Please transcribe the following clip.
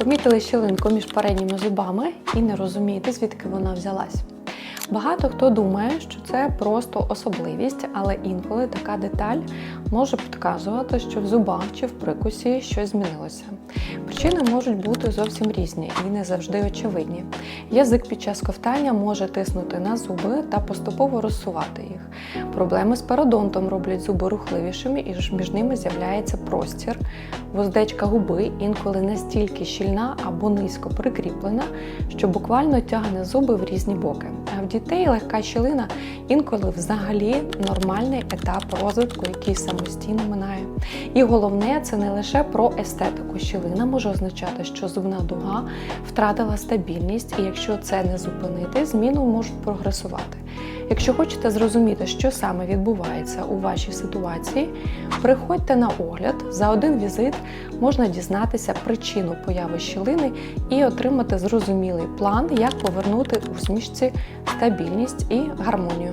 Помітили щілинку між передніми зубами і не розумієте, звідки вона взялась. Багато хто думає, що це просто особливість, але інколи така деталь може підказувати, що в зубах чи в прикусі щось змінилося. Причини можуть бути зовсім різні і не завжди очевидні. Язик під час ковтання може тиснути на зуби та поступово розсувати їх. Проблеми з пародонтом роблять зуби рухливішими і між ними з'являється простір. Воздечка губи інколи настільки щільна або низько прикріплена, що буквально тягне зуби в різні боки. А в дітей легка щілина інколи взагалі нормальний етап розвитку, який самостійно минає. І головне, це не лише про естетику. Щілина може означати, що зубна дуга втратила стабільність, і якщо це не зупинити, зміну можуть прогресувати. Якщо хочете зрозуміти, що саме відбувається у вашій ситуації, приходьте на огляд. За один візит можна дізнатися причину появи щілини і отримати зрозумілий план, як повернути усмішці стабільність і гармонію.